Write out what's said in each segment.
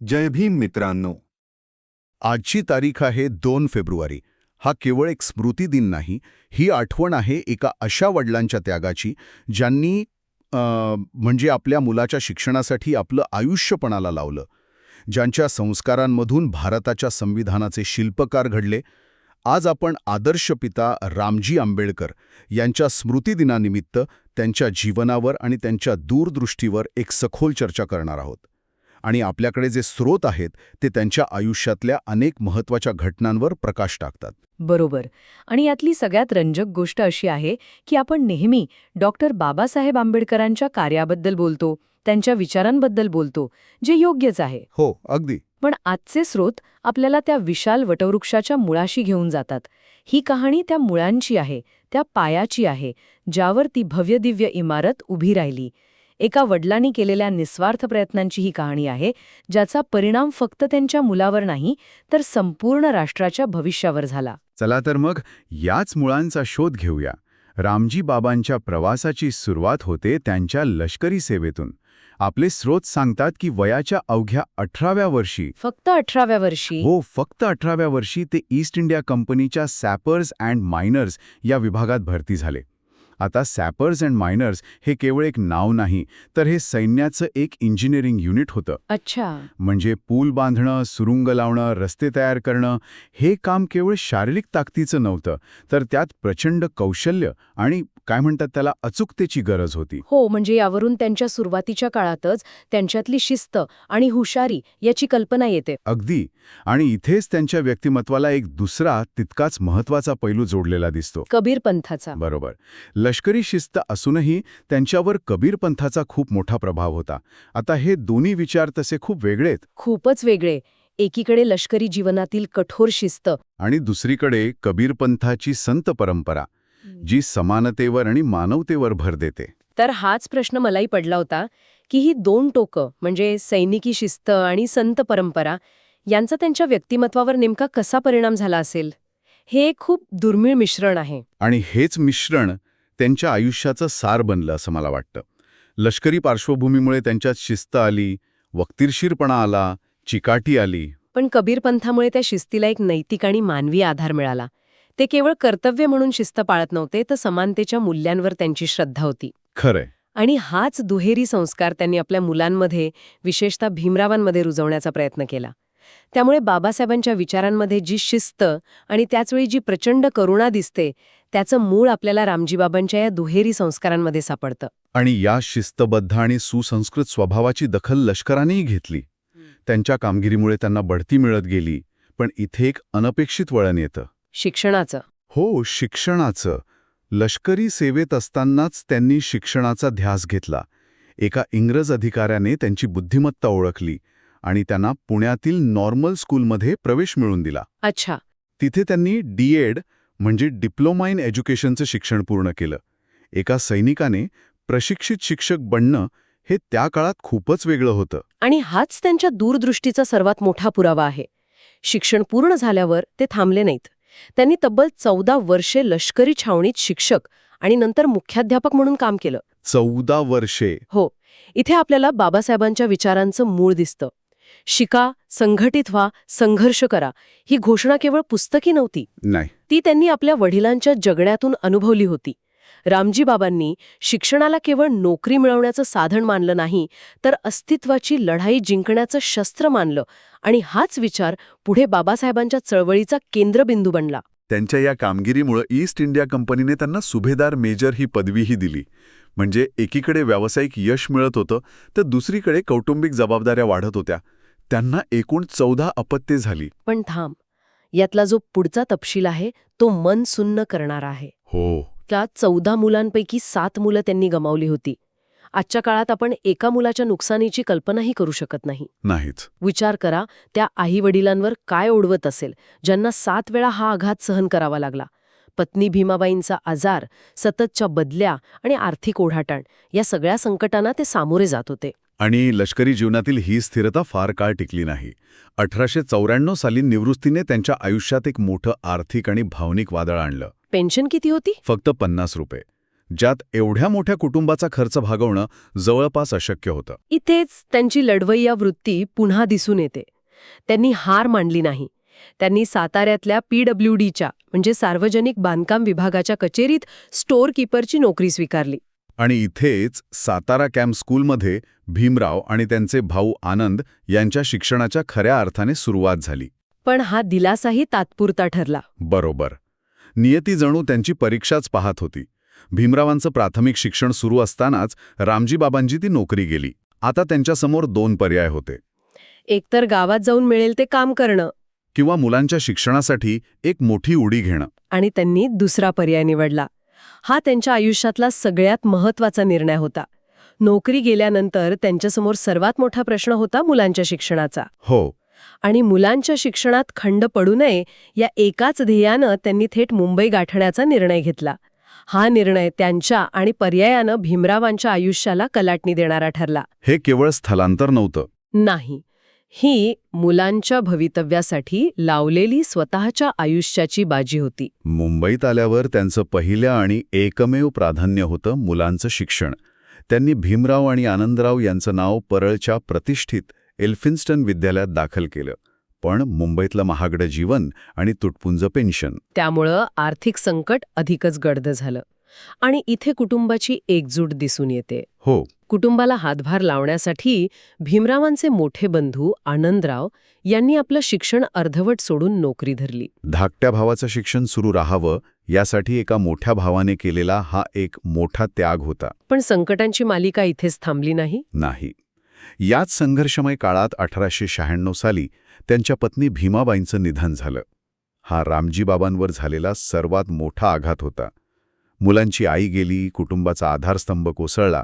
जय भीम मित्रांनो. आजची तारीख आहे दोन फेब्रुवारी. हा केवळ एक स्मृती दिन नाही ही आठवण आहे एका अशा वडिलांच्या त्यागाची ज्यांनी म्हणजे आपल्या मुलाच्या शिक्षणासाठी आपलं आयुष्यपणाला लावलं. ज्यांच्या संस्कारांमधून भारताच्या संविधानाचे शिल्पकार घडले. आज आपण आदर्श पिता रामजी आंबेडकर यांच्या स्मृतिदिनानिमित्त त्यांच्या जीवनावर आणि त्यांच्या दूरदृष्टीवर एक सखोल चर्चा करणार आहोत. आणि आपल्याकडे जे स्रोत आहेत ते त्यांच्या आयुष्यातल्या अनेक महत्त्वाच्या घटनांवर प्रकाश टाकतात. बरोबर. आणि यातली सगळ्यात रंजक गोष्ट अशी आहे की आपण नेहमी डॉक्टर बाबासाहेब आंबेडकरांच्या कार्याबद्दल बोलतो त्यांच्या विचारांबद्दल बोलतो जे योग्यच आहे. हो अगदी. पण आजचे स्रोत आपल्याला त्या विशाल वटवृक्षाच्या मुळाशी घेऊन जातात. ही कहाणी त्या मुळांची आहे त्या पायाची आहे ज्यावर ती भव्यदिव्य इमारत उभी राहिली. एका वडिलांनी केलेल्या निस्वार्थ प्रयत्नांची ही कहाणी आहे ज्याचा परिणाम फक्त त्यांच्या मुलावर नाही तर संपूर्ण राष्ट्राच्या भविष्यावर झाला. चला तर मग याच मुळांचा शोध घेऊया. रामजी बाबांच्या प्रवासाची सुरुवात होते त्यांच्या लष्करी सेवेतून. आपले स्रोत सांगतात की वयाच्या अवघ्या अठराव्या वर्षी. फक्त अठराव्या वर्षी? हो फक्त अठराव्या वर्षी ते ईस्ट इंडिया कंपनीच्या सॅपर्स अँड मायनर्स या विभागात भरती झाले. आता सॅपर्स अँड मायनर्स हे केवळ एक नाव नाही तर हे सैन्याचं एक इंजिनिअरिंग युनिट होतं. अच्छा. म्हणजे पूल बांधणं सुरुंग लावणं रस्ते तयार करणं हे काम केवळ शारीरिक ताकदीचं नव्हतं तर त्यात प्रचंड कौशल्य आणि काय म्हणतात त्याला? अचूकतेची गरज होती. हो म्हणजे यावरून त्यांच्या सुरुवातीच्या काळातच त्यांच्यातली शिस्त आणि हुशारी याची कल्पना येते. अगदी. आणि इथेच त्यांच्या व्यक्तिमत्वाला एक दुसरा तितकाच महत्त्वाचा पैलू जोडलेला दिसतो. कबीर पंथाचा. बरोबर. लष्करी शिस्त असूनही त्यांच्यावर कबीर पंथाचा खूप मोठा प्रभाव होता. आता हे दोन्ही विचार तसे खूप वेगळेत. खूपच वेगळे. एकीकडे लष्करी जीवनातील कठोर शिस्त आणि दुसरीकडे कबीर पंथाची संत परंपरा. जी समानतेवर आणि मानवतेवर भर देते. तर हाच प्रश्न मलाही पडला होता की ही दोन टोकं म्हणजे सैनिकी शिस्त आणि संत परंपरा यांचा त्यांच्या व्यक्तिमत्वावर नेमका कसा परिणाम झाला असेल? हे एक खूप दुर्मिळ मिश्रण आहे. आणि हेच मिश्रण त्यांच्या आयुष्याचं सार बनलं असं मला वाटतं. लष्करी पार्श्वभूमीमुळे त्यांच्यात शिस्त आली वक्तीरशीरपणा आला चिकाटी आली. पण कबीर पंथामुळे त्या शिस्तीला एक नैतिक आणि मानवी आधार मिळाला. ते केवळ कर्तव्य म्हणून शिस्त पाळत नव्हते तर समानतेच्या मूल्यांवर त्यांची श्रद्धा होती. खरंय. आणि हाच दुहेरी संस्कार त्यांनी आपल्या मुलांमध्ये विशेषतः भीमरावांमध्ये रुजवण्याचा प्रयत्न केला. त्यामुळे बाबासाहेबांच्या विचारांमध्ये जी शिस्त आणि त्याचवेळी जी प्रचंड करुणा दिसते त्याचं मूळ आपल्याला रामजीबाबांच्या या दुहेरी संस्कारांमध्ये सापडतं. आणि या शिस्तबद्ध आणि सुसंस्कृत स्वभावाची दखल लष्करानेही घेतली. त्यांच्या कामगिरीमुळे त्यांना बढती मिळत गेली पण इथे एक अनपेक्षित वळण येतं. शिक्षणाचं. हो शिक्षणाचं. लष्करी सेवेत असतानाच त्यांनी शिक्षणाचा ध्यास घेतला. एका इंग्रज अधिकाऱ्याने त्यांची बुद्धिमत्ता ओळखली आणि त्यांना पुण्यातील नॉर्मल स्कूलमध्ये प्रवेश मिळवून दिला. अच्छा. तिथे त्यांनी डीएड म्हणजे डिप्लोमा इन एज्युकेशनचं शिक्षण पूर्ण केलं. एका सैनिकाने प्रशिक्षित शिक्षक बनणं हे त्या काळात खूपच वेगळं होतं. आणि हाच त्यांच्या दूरदृष्टीचा सर्वात मोठा पुरावा आहे. शिक्षण पूर्ण झाल्यावर ते थांबले नाहीत. त्यांनी तब्बल चौदा वर्षे लष्करी छावणीत शिक्षक आणि नंतर मुख्याध्यापक म्हणून काम केलं. चौदा वर्षे. हो इथे आपल्याला बाबासाहेबांच्या विचारांचं मूळ दिसतं. शिका संघटित व्हा संघर्ष करा ही घोषणा केवळ पुस्तकी नव्हती. नाही. ती त्यांनी आपल्या वडिलांच्या जगण्यातून अनुभवली होती. रामजी बाबांनी शिक्षणाला केवळ नोकरी मिळवण्याचं साधन मानलं नाही तर अस्तित्वाची लढाई जिंकण्याचं शस्त्र मानलं आणि हाच विचार पुढे बाबासाहेबांच्या चळवळीचा केंद्रबिंदू बनला. त्यांच्या या कामगिरीमुळे ईस्ट इंडिया कंपनीने त्यांना सुभेदार मेजर ही पदवीही दिली. म्हणजे एकीकडे व्यावसायिक यश मिळत होतं तर दुसरीकडे कौटुंबिक जबाबदाऱ्या वाढत होत्या. त्यांना एकूण चौदा अपत्ये झाली. पण थांब यातला जो पुढचा तपशील आहे तो मन सुन्न करणारा आहे. हो. त्या चौदा मुलांपैकी सात मुलं त्यांनी गमावली होती. आजच्या काळात आपण एका मुलाच्या नुकसानीची कल्पनाही करू शकत नाही. नाहीच. विचार करा त्या आई वडिलांवर काय ओढवत असेल ज्यांना सात वेळा हा आघात सहन करावा लागला. पत्नी भीमाबाईंचा आजार सततच्या बदल्या आणि आर्थिक ओढाटाण या सगळ्या संकटांना ते सामोरे जात होते. आणि लष्करी जीवनातील ही स्थिरता फार काळ टिकली नाही. अठराशे चौऱ्याण्णव साली निवृत्तीने त्यांच्या आयुष्यात एक मोठं आर्थिक आणि भावनिक वादळ आणलं. पेन्शन किती होती? फक्त पन्नास रुपये. ज्यात एवढ्या मोठ्या कुटुंबाचा खर्च भागवणं जवळपास अशक्य होतं. इथेच त्यांची लढवय्या वृत्ती पुन्हा दिसून येते. त्यांनी हार मांडली नाही. त्यांनी साताऱ्यातल्या पीडब्ल्यू डीच्या म्हणजे सार्वजनिक बांधकाम विभागाच्या कचेरीत स्टोअर कीपरची नोकरी स्वीकारली. आणि इथेच सातारा कॅम्प स्कूलमध्ये भीमराव आणि त्यांचे भाऊ आनंद यांच्या शिक्षणाच्या खऱ्या अर्थाने सुरुवात झाली. पण हा दिलासाही तात्पुरता ठरला. बरोबर. नियती जणू त्यांची परीक्षाच पाहत होती. भीमरावांचं प्राथमिक शिक्षण सुरू असतानाच रामजी बाबांची ती नोकरी गेली. आता त्यांच्यासमोर दोन पर्याय होते. एकतर गावात जाऊन मिळेल ते काम करणं. किंवा मुलांच्या शिक्षणासाठी एक मोठी उडी घेणं. आणि त्यांनी दुसरा पर्याय निवडला. हा त्यांच्या आयुष्यातला सगळ्यात महत्त्वाचा निर्णय होता. नोकरी गेल्यानंतर त्यांच्यासमोर सर्वात मोठा प्रश्न होता मुलांच्या शिक्षणाचा. हो आणि मुलांच्या शिक्षणात खंड पडू नये या एकाच ध्येयानं त्यांनी थेट मुंबई गाठण्याचा निर्णय घेतला. हा निर्णय त्यांच्या आणि पर्यायानं भीमरावांच्या आयुष्याला कलाटणी देणारा ठरला. हे केवळ स्थलांतर नव्हतं. नाही. ही मुलांच्या भवितव्यासाठी लावलेली स्वतःच्या आयुष्याची बाजी होती. मुंबईत आल्यावर त्यांचं पहिलं आणि एकमेव प्राधान्य होतं मुलांचं शिक्षण. त्यांनी भीमराव आणि आनंदराव यांचं नाव परळच्या प्रतिष्ठित एल्फिन्स्टन विद्यालयात दाखल केलं. पण मुंबईतलं महागडं जीवन आणि तुटपुंज पेन्शन. त्यामुळं आर्थिक संकट अधिकच गडद झालं. आणि इथे कुटुंबाची एकजूट दिसून येते. हो. कुटुंबाला हातभार लावण्यासाठी भीमरावांचे मोठे बंधू आनंदराव यांनी आपलं शिक्षण अर्धवट सोडून नोकरी धरली. धाकट्या भावाचं शिक्षण सुरू राहावं यासाठी एका मोठ्या भावाने केलेला हा एक मोठा त्याग होता. पण संकटांची मालिका इथेच थांबली नाही? नाही. याच संघर्षमय काळात अठराशे शहाण्णव साली त्यांच्या पत्नी भीमाबाईंचं निधन झालं. हा रामजीबाबांवर झालेला सर्वात मोठा आघात होता. मुलांची आई गेली कुटुंबाचा आधारस्तंभ कोसळला.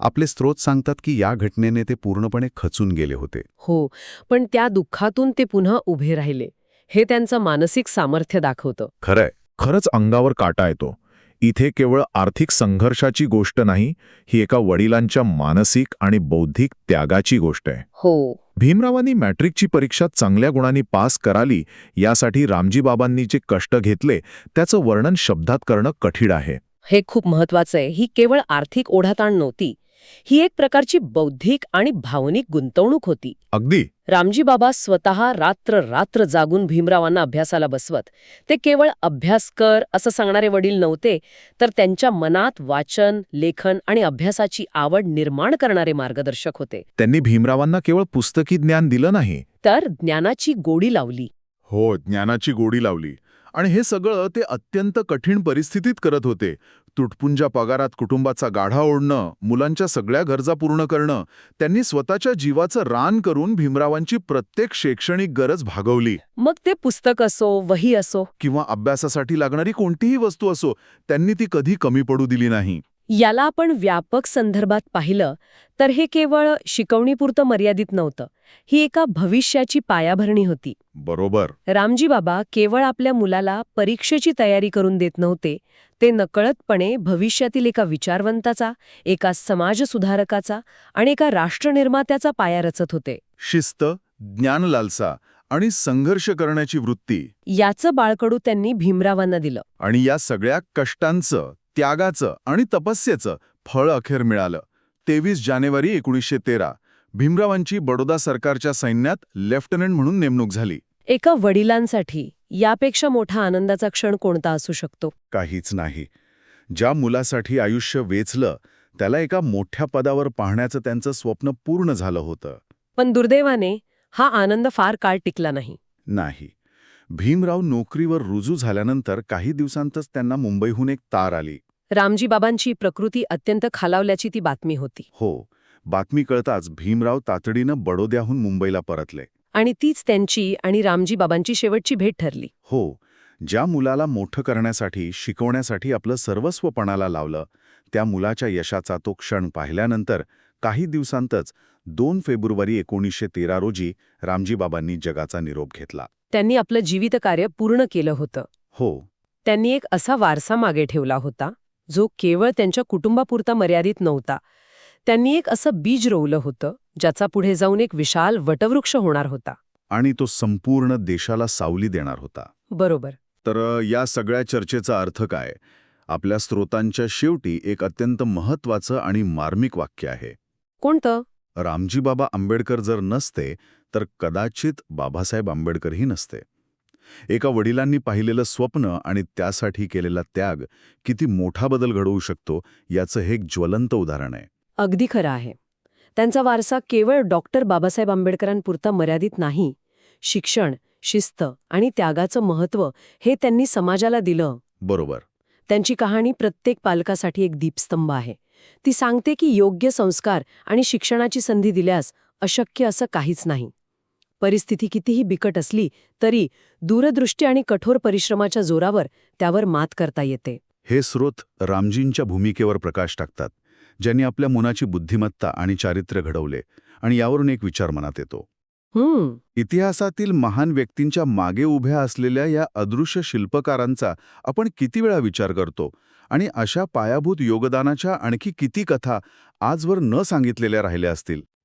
आपले स्रोत सांगतात की या घटनेने ते पूर्णपणे खचून गेले होते. हो पण त्या दुःखातून ते पुन्हा उभे राहिले. हे त्यांचं मानसिक सामर्थ्य दाखवतं. खरंय. खरंच अंगावर काटा येतो. इथे केवळ आर्थिक संघर्षाची गोष्ट नाही ही एका वडिलांच्या मानसिक आणि बौद्धिक त्यागाची गोष्ट आहे. हो. भीमरावांनी मॅट्रिकची परीक्षा चांगल्या गुणांनी पास कराली यासाठी रामजीबाबांनी जे कष्ट घेतले त्याचं वर्णन शब्दात करणं कठीण आहे. हे खूप महत्वाचं आहे. ही केवळ आर्थिक ओढाताण नव्हती. ही एक प्रकारची बौद्धिक आणि भावनिक गुंतवणूक होती. अगदी. रामजी बाबा स्वतः रात्र रात्र जागून भीमरावांना अभ्यासाला बसवत ते केवळ अभ्यास कर असं सांगणारे वडील नव्हते तर त्यांच्या मनात वाचन लेखन आणि अभ्यासाची आवड निर्माण करणारे मार्गदर्शक होते. त्यांनी भीमरावांना केवळ पुस्तकी ज्ञान दिलं नाही. तर ज्ञानाची गोडी लावली. हो ज्ञानाची गोडी लावली. आणि हे सगळं ते अत्यंत कठीण परिस्थितीत करत होते. तुटपुंजा पगारात कुटुंबाचा गाढा ओढणं मुलांच्या सगळ्या गरजा पूर्ण करणं त्यांनी स्वतःच्या जीवाचं रान करून भीमरावांची प्रत्येक शैक्षणिक गरज भागवली. मग ते पुस्तक असो वही असो. किंवा अभ्यासासाठी लागणारी कोणतीही वस्तू असो त्यांनी ती कधी कमी पडू दिली नाही. याला आपण व्यापक संदर्भात पाहिलं तर हे केवळ शिकवणीपुरतं मर्यादित नव्हतं. ही एका भविष्याची पायाभरणी होती. बरोबर. रामजी बाबा केवळ आपल्या मुलाला परीक्षेची तयारी करून देत नव्हते ते नकळतपणे भविष्यातील एका विचारवंताचा एका समाजसुधारकाचा आणि एका राष्ट्रनिर्मात्याचा पाया रचत होते. शिस्त ज्ञानलालसा आणि संघर्ष करण्याची वृत्ती. याचं बाळकडू त्यांनी भीमरावांना दिलं. आणि या सगळ्या कष्टांचं त्यागाचं आणि तपस्येचं फळ अखेर मिळालं. तेवीस जानेवारी एकोणीसशे तेरा. भीमरावांची बडोदा सरकारच्या सैन्यात लेफ्टनंट म्हणून नेमणूक झाली. एका वडिलांसाठी यापेक्षा मोठा आनंदाचा क्षण कोणता असू शकतो? काहीच नाही. ज्या मुलासाठी आयुष्य वेचलं त्याला एका मोठ्या पदावर पाहण्याचं त्यांचं स्वप्न पूर्ण झालं होतं. पण दुर्दैवाने हा आनंद फार काळ टिकला नाही. नाही. भीमराव नोकरीवर रुजू झाल्यानंतर काही दिवसांतच त्यांना मुंबईहून एक तार आली. रामजी बाबांची प्रकृती अत्यंत खालावल्याची ती बातमी होती. हो बातमी कळताच भीमराव तातडीनं बडोद्याहून मुंबईला परतले. आणि तीच त्यांची आणि रामजी बाबांची शेवटची भेट ठरली. हो ज्या मुलाला मोठं करण्यासाठी शिकवण्यासाठी आपलं सर्वस्व पणाला लावलं त्या मुलाच्या यशाचा तो क्षण पाहिल्यानंतर काही दिवसांतच दोन फेब्रुवारी एकोणीसशे तेरा रोजी रामजीबाबांनी जगाचा निरोप घेतला. त्यांनी आपलं जीवितकार्य पूर्ण केलं होतं. हो. त्यांनी एक असा वारसा मागे ठेवला होता जो केवळ त्यांच्या कुटुंबापुरता मर्यादित नव्हता. त्यांनी एक असं बीज रोवलं होतं ज्याचा पुढे जाऊन एक विशाल वटवृक्ष होणार होता. आणि तो संपूर्ण देशाला सावली देणार होता. बरोबर. तर या सगळ्या चर्चेचा अर्थ काय? आपल्या स्रोतांच्या शेवटी एक अत्यंत महत्वाचं आणि मार्मिक वाक्य आहे. कोणतं? रामजी बाबा आंबेडकर जर नसते तर कदाचित बाबासाहेब आंबेडकरही नसते. एका वडिलांनी पाहिलेलं स्वप्न आणि त्यासाठी केलेला त्याग किती मोठा बदल घडवू शकतो याचं हे एक ज्वलंत उदाहरण आहे. अगदी खरं आहे. त्यांचा वारसा केवळ डॉक्टर बाबासाहेब आंबेडकरांपुरता मर्यादित नाही. शिक्षण शिस्त आणि त्यागाचं महत्त्व हे त्यांनी समाजाला दिलं. बरोबर. त्यांची कहाणी प्रत्येक पालकासाठी एक दीपस्तंभ आहे. ती सांगते की योग्य संस्कार आणि शिक्षणाची संधी दिल्यास अशक्य असं काहीच नाही. परिस्थिती कितीही बिकट असली तरी दूरदृष्टी आणि कठोर परिश्रमाच्या जोरावर त्यावर मात करता येते. हे स्रोत रामजींच्या भूमिकेवर प्रकाश टाकतात ज्यांनी आपल्या मुलाची बुद्धिमत्ता आणि चारित्र्य घडवले आणि यावरून एक विचार मनात येतो. हम्म. इतिहासातील महान व्यक्तींच्या मागे उभ्या असलेल्या या अदृश्य शिल्पकारांचा आपण किती वेळा विचार करतो आणि अशा पायाभूत योगदानाच्या आणखी किती कथा आजवर न सांगितलेल्या राहिल्या असतील.